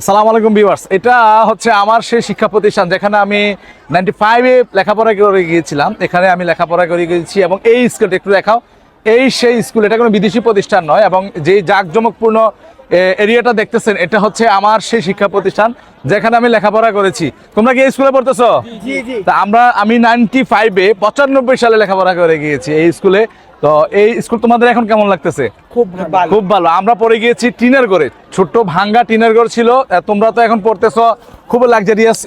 আসসালামু আলাইকুম ভিউয়ার্স, এটা হচ্ছে আমার সেই শিক্ষা প্রতিষ্ঠান যেখানে আমি নাইনটি ফাইভে লেখাপড়া করে গিয়েছিলাম। এখানে আমি লেখাপড়া করে গিয়েছি এবং এই স্কুলটা একটু দেখাও। এই সেই স্কুল, এটা কোনো বিদেশি প্রতিষ্ঠান নয় এবং যে জাঁকজমকপূর্ণ এরিয়াটা দেখতেছেন, এটা হচ্ছে আমার সেই শিক্ষা প্রতিষ্ঠান। যেখানে আমি লেখাপড়া করেছি। তোমরা কি এই স্কুলে পড়তেছ? তা আমরা আমি নাইনটি ফাইভে পঁচানব্বই সালে লেখাপড়া করে গিয়েছি এই স্কুলে। তো এই স্কুল তোমাদের এখন কেমন লাগতেছে? খুব ভালো। খুব ভালো। আমরা পড়ে গিয়েছি টিনের ঘরে। ছোট্ট ভাঙ্গা টিনের ঘর ছিল। তোমরা তো এখন পড়তেছ। খুব লাক্সারিয়াস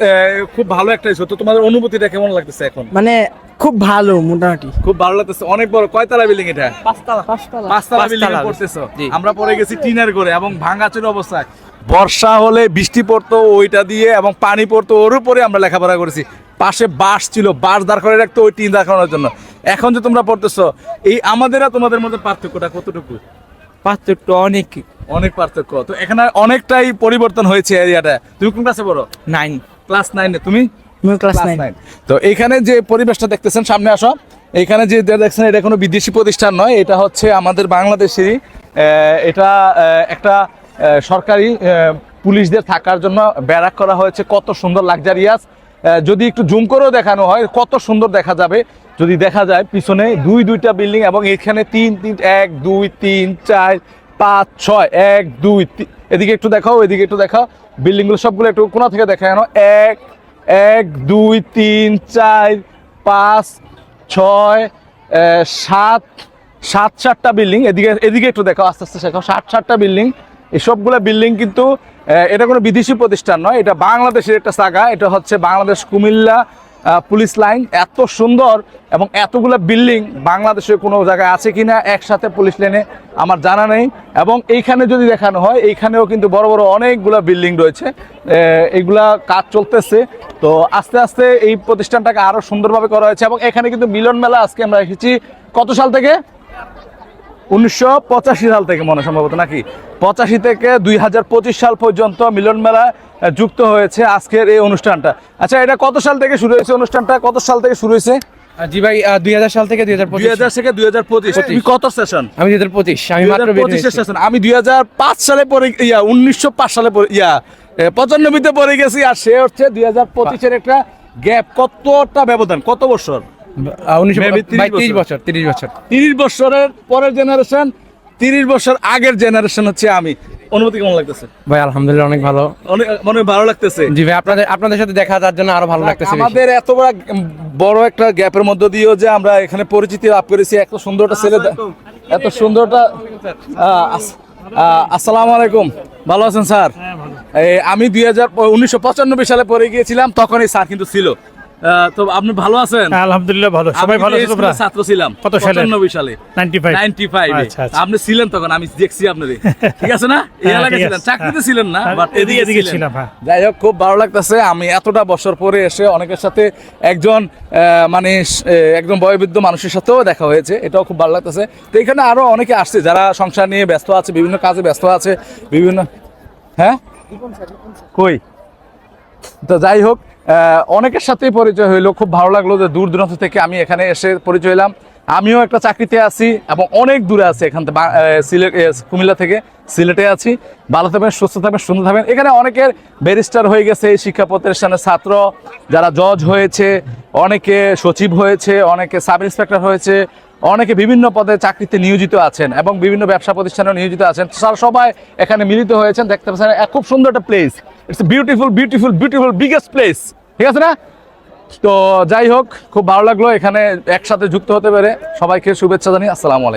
খুব ভালো একটা স্কুল তো তোমাদের অনুভূতিটা কেমন লাগতেছে এখন? মানে খুব ভালো মোটামুটি। খুব ভালো লাগতেছে। অনেক বড়। কয়তলা বিল্ডিং এটা? পাঁচতলা পাঁচতলা। পাঁচতলা বিল্ডিং। পড়তেছো। জি। আমরা পড়ে গেছি টিনের ঘরে এবং ছিল অবস্থায় বর্ষা হলে বৃষ্টি পড়তো ওইটা দিয়ে এবং পানি পড়তো ওর উপরে আমরা লেখাপড়া করেছি। পাশে বাঁশ ছিল বাঁশ দাঁড় করে রাখতো ওই টিন দাঁড়ানোর জন্য। এখন যে তোমরা পড়তেছো এই আমাদের আর তোমাদের মধ্যে পার্থক্যটা কতটুকু? পার্থক্য অনেক। অনেক পার্থক্য। তো এখানে অনেকটাই পরিবর্তন হয়েছে এরিয়াটা। তুমি কোন ক্লাসে পড়ো? নাইন ক্লাস নাইনে তুমি? ক্লাস তো এইখানে যে পরিবেশটা দেখতেছেন সামনে আসো। এইখানে যে দেখছেন এটা কোনো বিদেশি প্রতিষ্ঠান নয় এটা হচ্ছে আমাদের বাংলাদেশেরই এটা একটা সরকারি পুলিশদের থাকার জন্য ব্যারাক করা হয়েছে। কত সুন্দর লাক্সারিয়াস। যদি একটু জুম করেও দেখানো হয় কত সুন্দর দেখা যাবে। যদি দেখা যায় পিছনে দুই দুইটা বিল্ডিং এবং এখানে তিন তিন এক দুই তিন চার পাঁচ ছয় এক দুই এদিকে একটু দেখাও এদিকে একটু দেখাও। বিল্ডিংগুলো সবগুলো একটু কোনা থেকে দেখানো এক এক, দুই, তিন, চার, পাঁচ, ছয় সাত সাত, সাতটা বিল্ডিং। এদিকে এদিকে একটু দেখো, আস্তে আস্তে দেখো সাত, সাতটা বিল্ডিং। এই সবগুলো বিল্ডিং কিন্তু এটা কোনো বিদেশি প্রতিষ্ঠান নয়, এটা বাংলাদেশের একটা জায়গা এটা হচ্ছে বাংলাদেশ কুমিল্লা পুলিশ লাইন এত সুন্দর এবং এতগুলো বিল্ডিং বাংলাদেশে কোনো জায়গায় আছে কি না একসাথে পুলিশ লাইনে আমার জানা নেই। এবং এইখানে যদি দেখানো হয়, এইখানেও কিন্তু বড় বড় অনেকগুলো বিল্ডিং রয়েছে। এইগুলা কাজ চলতেছে। তো আস্তে আস্তে এই প্রতিষ্ঠানটাকে আরও সুন্দরভাবে করা হয়েছে এবং এখানে কিন্তু মিলন মেলা আজকে আমরা এসেছি। কত সাল থেকে? উনিশশো পঁচাশি সাল থেকে মনে সম্ভবত নাকি? পঁচাশি থেকে দুই হাজার পঁচিশ সাল পর্যন্ত মিলন মেলা যুক্ত হয়েছে আজকের এই অনুষ্ঠানটা। আচ্ছা এটা কত সাল থেকে শুরু হয়েছে অনুষ্ঠানটা? কত সাল থেকে শুরু হয়েছে? জি ভাই দুই হাজার সাল থেকে দুই হাজার থেকে দুই হাজার পঁচিশ। কত সেশন আমি দুই হাজার পঁচিশ আমি পঁচিশের সেশন আমি দুই হাজার পাঁচ সালে পরে ইয়া উনিশশো পাঁচ সালে পরে ইয়া পঁচানব্বইতে পড়ে গেছি আর সে হচ্ছে দুই হাজার পঁচিশের একটা গ্যাপ। কতটা ব্যবধান? কত বছর? আহ, উনিশশো Maybe 30 ভাই তিরিশ বছর। তিরিশ বছর। তিরিশ বছরের পরের জেনারেশন তিরিশ বছর আগের জেনারেশন হচ্ছে আমি। অনুভূতি কেমন লাগতেছে? ভাই আলহামদুলিল্লাহ অনেক ভালো। অনেক মনে ভালো লাগতেছে। জি ভাই আপনাদের আপনাদের সাথে দেখা যার জন্য আরও ভালো লাগতেছে আমাদের এত বড় বড় একটা গ্যাপের মধ্য দিয়েও যে আমরা এখানে পরিচিতি লাভ করেছি এত সুন্দরটা ছেলে দে- এত সুন্দরটা আহ, আসসালামু আলাইকুম। ভালো আছেন স্যার? আমি দুই হাজার উনিশশো পঁচানব্বই সালে পড়ে গিয়েছিলাম তখন এই স্যার কিন্তু ছিল। তো আপনি ভালো আছেন? হ্যাঁ, আলহামদুলিল্লাহ ভালো। সবাই আমি ভালো তোমরা? ছাত্র ছিলাম। কত সালে? সালে। 95 নাইনটি ফাইভ আচ্ছা, আচ্ছা। আপনি ছিলেন তখন আমি দেখছি আপনার ঠিক আছে না? এই হ্যাঁ, এলাকায় ছিলেন। চাকরিতে হ্যাঁ। ছিলেন না হ্যাঁ, বাট এদিকে এদিকে ছিলাম, হ্যাঁ। যাই হোক খুব ভালো লাগতেছে। আমি এতটা বছর পরে এসে অনেকের সাথে একজন আহ, মানে একজন বয়োবৃদ্ধ মানুষের সাথেও দেখা হয়েছে। এটাও খুব ভালো লাগতেছে। তো এখানে আরও অনেকে আসছে যারা সংসার নিয়ে ব্যস্ত আছে বিভিন্ন কাজে ব্যস্ত আছে বিভিন্ন হ্যাঁ? কই? তো যাই হোক অনেকের সাথেই পরিচয় হইল। খুব ভালো লাগল যে দূর দূরান্ত থেকে আমি এখানে এসে পরিচয় হলাম আমিও একটা চাকরিতে আছি এবং অনেক দূরে আছি এখান থেকে কুমিল্লা থেকে সিলেটে আছি। ভালো থাকবেন, সুস্থ থাকবেন, সুন্দর থাকবেন। এখানে অনেকের ব্যারিস্টার হয়ে গেছে এই শিক্ষা প্রতিষ্ঠানের ছাত্র, যারা জজ হয়েছে, অনেকে সচিব হয়েছে, অনেকে সাব ইন্সপেক্টর হয়েছে, অনেকে বিভিন্ন পদে চাকরিতে নিয়োজিত আছেন এবং বিভিন্ন ব্যবসা প্রতিষ্ঠানে নিয়োজিত আছেন। সবাই এখানে মিলিত হয়েছেন, দেখতে পাচ্ছেন খুব সুন্দর একটা place it's a beautiful beautiful beautiful biggest place ঠিক আছে না? তো যাই হোক, খুব ভালো লাগল এখানে একসাথে যুক্ত হতে পেরে। সবাইকে শুভেচ্ছা জানি আসসালামু আলাইকুম।